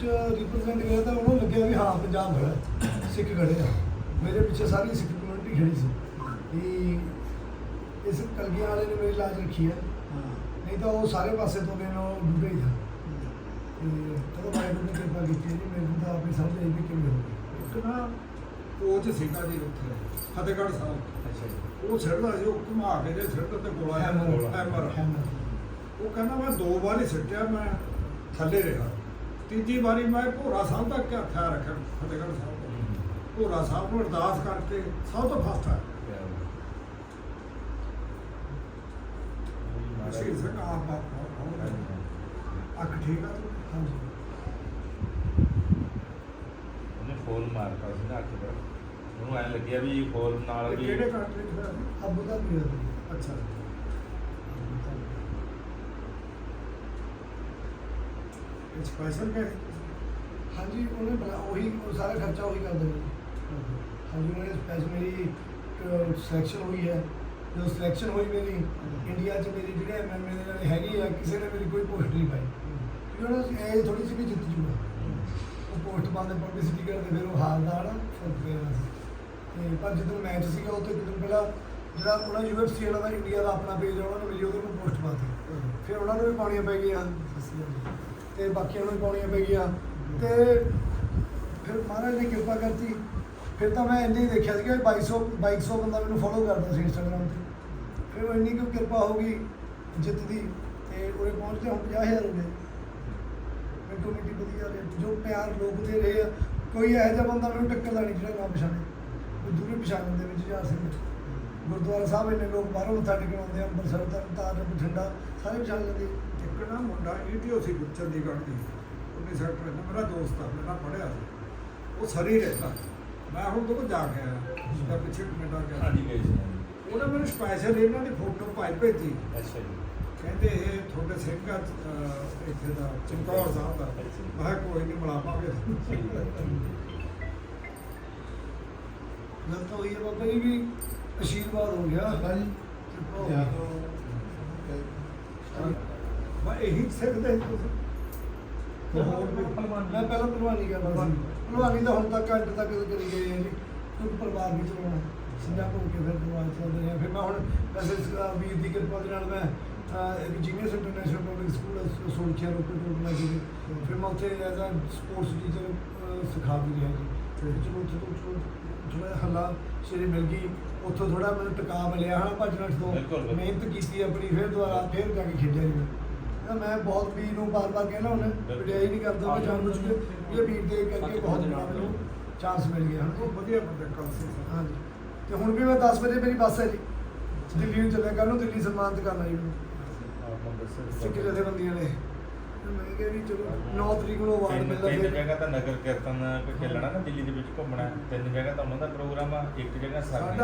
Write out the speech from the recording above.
ਚ ਰਿਪਰੈਜ਼ੈਂਟ ਕੀਤਾ ਤਾਂ ਉਹਨੂੰ ਲੱਗਿਆ ਵੀ ਹਾਂ ਪੰਜਾਬ ਖੜਾ ਸਿੱਖ ਖੜੇ ਆ। ਮੇਰੇ ਪਿੱਛੇ ਸਾਰੀ ਸਿੱਖ ਕਮਿਊਨਿਟੀ ਖੜੀ ਸੀ। ਵੀ ਇਸ ਕਲਗੀਆਂ ਵਾਲੇ ਨੇ ਮੇਰੀ ਲਾਜ ਰੱਖੀ ਹੈ। ਨਹੀਂ ਤਾਂ ਉਹ ਸਾਰੇ ਪਾਸੇ ਤੋਂ ਨੇ ਉਹ ਡੁੱਬੇ ਹੀ ਥਾ ਤੇ ਚਲੋ ਵਾਹਿਗੁਰੂ ਨੇ ਕਿਰਪਾ ਕੀਤੀ ਹੈ ਜੀ ਮੈਨੂੰ ਤਾਂ ਆਪਣੀ ਸਮਝ ਆਈ ਵੀ ਕਿਵੇਂ ਹੋਊਗੀ। ਇੱਕ ਨਾ ਕੋਚ ਸੀਗਾ ਜੀ ਉੱਥੇ ਫਤਿਹਗੜ੍ਹ ਸਾਹਿਬ। ਅੱਛਾ ਉਹ ਛੱਡਦਾ ਸੀ ਉਹ ਘੁਮਾ ਕੇ ਜੇ ਛੱਡਦਾ ਤੇ ਗੋਲਾ ਹੈਮਰ। ਉਹ ਕਹਿੰਦਾ ਮੈਂ ਦੋ ਵਾਰੀ ਸਿੱਟਿਆ ਮੈਂ ਥੱਲੇ ਰਿਹਾ। ਤੀਜੀ ਵਾਰੀ ਮੈਂ ਭੋਰਾ ਸਾਹਿਬ ਦਾ ਖਿਆਲ ਰੱਖਿਆ ਫਤਿਹਗੜ੍ਹ ਸਾਹਿਬ ਦਾ ਭੋਰਾ ਸਾਹਿਬ ਨੂੰ ਅਰਦਾਸ ਕਰਕੇ ਸਭ ਤੋਂ ਫਸਟ ਆ ਸ਼ਹੀਦ ਸਿੰਘ ਆਪ ਬਾਪ ਅੱਖ ਠੀਕ ਆ ਤੂੰ? ਹਾਂਜੀ। ਉਹਨੇ ਫੋਲ ਮਾਰਤਾ ਸੀ ਨਾ ਅੱਖ ਤੇ। ਉਹਨੂੰ ਐਂ ਲੱਗਿਆ ਵੀ ਫੋਲ ਨਾਲ ਇਹ ਵੀ ਕਿਹੜੇ ਕੰਟਰੀ ਸੀ? ਅਬੂ। ਅੱਛਾ ਇਹ ਸਪੈਸ਼ਲ ਕਹੇ ਹਾਂਜੀ ਉਹਨੇ ਬਣਾ ਉਹੀ ਉਹ ਸਾਰਾ ਖਰਚਾ ਉਹੀ ਕਰ ਦੇਣਾ ਹਾਂਜੀ ਉਹਨੇ ਸਪੈਸ਼ਲ ਮੇਰੀ ਸਿਲੈਕਸ਼ਨ ਹੋਈ ਹੈ। ਜਦੋਂ ਸਿਲੈਕਸ਼ਨ ਹੋਈ ਮੇਰੀ ਇੰਡੀਆ 'ਚ ਮੇਰੀ ਜਿਹੜੇ ਐਮਐਮਏ ਦੇ ਹੈਗੀ ਆ ਕਿਸੇ ਨੇ ਮੇਰੀ ਕੋਈ ਪੋਸਟ ਨਹੀਂ ਪਾਈ। ਕਿਉਂਕਿ ਉਹਨਾਂ ਇਹ ਥੋੜੀ ਵੀ ਜਿੱਤ ਜੂਗਾ। ਉਹ ਪੋਸਟ ਪਾਉਂਦੇ ਪਬਲਿਸਿਟੀ ਕਰਦੇ ਫਿਰ ਉਹ ਹਾਰਦਾ ਨਾ ਫਿਰ ਤੇ ਪਰ ਜਦੋਂ ਮੈਚ ਸੀਗਾ ਉੱਥੇ ਇੱਕ ਦਿਨ ਪਹਿਲਾਂ ਜਿਹੜਾ ਉਹਨਾਂ ਯੂਨੀਵਰਸਿਟੀ ਵਾਲਾ ਦਾ ਇੰਡੀਆ ਦਾ ਆਪਣਾ ਪੇਜ ਉਹਨਾਂ ਨੇ ਮੇਰੀ ਉਹਦੇ ਨੂੰ ਪੋਸਟ ਪਾਤੀ ਫਿਰ ਉਹਨਾਂ ਨੂੰ ਵੀ ਪਾਉਣੀਆਂ ਪੈ ਗਈਆਂ। ਤੇ ਬਾਕੀਆਂ ਨੂੰ ਵੀ ਪਾਉਣੀਆਂ ਪੈ ਗਈਆਂ। ਤੇ ਫਿਰ ਮਹਾਰਾਜ ਨੇ ਕਿਰਪਾ ਕਰਤੀ। ਫਿਰ ਤਾਂ ਮੈਂ ਇੰਨੇ ਹੀ ਦੇਖਿਆ ਸੀਗਾ ਵੀ 2200 2200 ਬੰਦਾ ਮੈਨੂੰ ਫੋਲੋ ਕਰਦਾ ਸੀ ਇੰਸਟਾਗ੍ਰਾਮ ਤੇ। ਫਿਰ ਉਹ ਇੰਨੀ ਕੁ ਕਿਰਪਾ ਹੋ ਗਈ ਜਿੱਤ ਦੀ ਤੇ ਉਹਦੇ ਪਹੁੰਚਦੇ ਹੁਣ 50000 ਹੋ ਗਏ। ਮੈਂ ਕਮੇਟੀ ਵਧੀਆ ਰਹੀ। ਜੋ ਪਿਆਰ ਲੋਕ ਦੇ ਰਹੇ ਆ, ਕੋਈ ਇਹੋ ਜਿਹਾ ਬੰਦਾ ਮੈਨੂੰ ਟੱਕਰਦਾ ਨਹੀਂ ਜਿਹੜਾ ਨਾ ਪਛਾਣੇ। ਉਹ ਦੂਰੇ ਪਛਾਣਨ ਦੇ ਵਿੱਚ ਜਾ ਸਿੰਘ ਗੁਰਦੁਆਰਾ ਸਾਹਿਬ ਇੰਨੇ ਲੋਕ ਬਾਹਰੋਂ ਮੱਥਾ ਟੇਕਣ ਆਉਂਦੇ ਆ, ਅੰਮ੍ਰਿਤਸਰ, ਤਰਨਤਾਰਨ, ਬਠਿੰਡਾ, ਸਾਰੇ ਪਛਾਣ ਲੈਂਦੇ। ਇੱਕ ਨਾ ਮੁੰਡਾ ਈਟੀਓ ਸੀ ਚੰਡੀਗੜ੍ਹ ਦੀ। ਉਹਨੇ ਸੈਕਟਰ ਦਾ ਮੇਰਾ ਦੋਸਤ ਆ ਮੇਰੇ ਸੀ। ਉਹ ਸਰੀ ਰਹਿੰਦਾ। ਮੈਂ ਹੁਣ ਤੋਂ ਜਾ ਕੇ ਆਇਆ? ਤਾਂ ਪਿੱਛੇ ਕੈਨੇਡਾ ਗਿਆ। ਹਾਂਜੀ ਗਏ ਸੀ ਉਹਨੇ ਮੈਨੂੰ ਸਪੈਸ਼ਲ ਇਹਨਾਂ ਦੀ ਫੋਟੋ ਪਾਈ ਭੇਜੀ ਅੱਛਾ ਜੀ। ਕਹਿੰਦੇ ਇਹ ਤੁਹਾਡੇ ਸਿੰਘ ਆ ਇੱਥੇ ਦਾ ਚਮਕੌਰ ਸਾਹਿਬ ਦਾ। ਮੈਂ ਕੋਈ ਨਹੀਂ ਮਿਲਾਵਾਂਗੇ। ਗੱਲ ਤਾਂ ਹੋਈ ਹੈ ਬਾਬਾ ਜੀ ਵੀ ਆਸ਼ੀਰਵਾਦ ਹੋ ਗਿਆ। ਹਾਂਜੀ। ਕਿਰਪਾ ਹੋ ਇਹੀ ਸਿੱਖਦੇ ਸੀ ਤੁਸੀਂ। ਤੇ ਹੋਰ ਵੀ। ਮੈਂ ਪਹਿਲਾਂ ਭਲਵਾਨੀ ਕਰਦਾ ਸੀ। ਭਲਵਾਨੀ ਤਾਂ ਹੁਣ ਤੱਕ ਅੱਜ ਤੱਕ ਕਰੀ ਗਏ ਹਾਂ ਜੀ ਕਿਉਂਕਿ ਪਰਿਵਾਰ ਵੀ ਚਲਾਉਣਾ ਪੰਜਾਬ ਹੋ ਕੇ ਫਿਰ ਪਰਿਵਾਰ ਚਲਾਉਂਦੇ ਰਹੇ। ਫਿਰ ਮੈਂ ਹੁਣ ਵੈਸੇ ਵੀਰ ਦੀ ਕਿਰਪਾ ਦੇ ਨਾਲ ਮੈਂ ਇੱਕ genius international public school Solkhian Ropar ਤੋਂ ਮੈਂ ਸੀ ਫਿਰ ਮੈਂ ਉੱਥੇ ਐਜ਼ ਅ ਸਪੋਰਟਸ ਟੀਚਰ ਸਿਖਾ ਵੀ ਰਿਹਾ ਜੀ। ਤੇ ਚਲੋ ਚਲੋ ਥੋੜਾ ਹੱਲਾ ਸ਼ੇਰੇ ਮਿਲ ਗਈ। ਉੱਥੋਂ ਥੋੜਾ ਮੈਨੂੰ ਟਿਕਾ ਮਿਲਿਆ। ਹਨਾ ਭੱਜ ਨੱਠ ਤੋਂ ਬਿਲਕੁਲ, ਬਿਲਕੁਲ। ਮਿਹਨਤ ਕੀਤੀ ਆਪਣੀ ਫਿਰ ਦੁਬਾਰਾ ਫਿਰ ਜਾ ਕੇ ਖੇਡਿਆ ਜੀ। ਤਾਂ ਮੈਂ ਬਹੁਤ ਵੀਰ ਨੂੰ ਬਾਰ-ਬਾਰ ਕਹਿਣਾ ਹੁਣ ਬਿਲਕੁਲ। ਵਡਿਆਈ ਨਹੀਂ ਕਰਦਾ ਮੈਂ ਜਾਣ ਬੁੱਝ ਕੇ ਇਹ ਵੀਰ ਦੇ ਕਰਕੇ ਬਹੁਤ ਮੈਨੂੰ ਚਾਂਸ ਮਿਲ ਗਿਆ। ਉਹ ਹਨ ਵਧੀਆ ਬੰਦੇ ਕੱਲ ਸੀ। ਹਾਂਜੀ। ਤੇ ਹੁਣ ਵੀ ਮੈਂ 10 ਵਜੇ ਮੇਰੀ ਬੱਸ ਹੈ ਜੀ। ਦਿੱਲੀ ਨੂੰ ਚੱਲਿਆ ਕੱਲ ਨੂੰ ਦਿੱਲੀ ਸਨਮਾਨਿਤ ਕਰਨਾ ਜੀ ਮੈਨੂੰ ਸਿੱਖ ਜਥੇਬੰਦੀਆਂ ਨੇ। ਤੇ ਮੈਂ ਕਿਹਾ ਵੀ ਚਲੋ 9 ਤਰੀਕ ਨੂੰ ਅਵਾਰਡ ਮਿਲਦਾ ਤਿੰਨ ਜਗ੍ਹਾ ਤਾਂ ਨਗਰ ਕੀਰਤਨ ਕਿ ਚੱਲਣਾ ਨਾ ਦਿੱਲੀ ਦੇ ਵਿੱਚ ਘੁੰਮਣਾ ਤਿੰਨ ਜਗ੍ਹਾ ਤਾਂ ਉਹਨਾਂ ਦਾ ਪ੍ਰੋਗਰਾਮ ਆ ਇੱਕ ਜਗ੍ਹਾ ਸਾਡਾ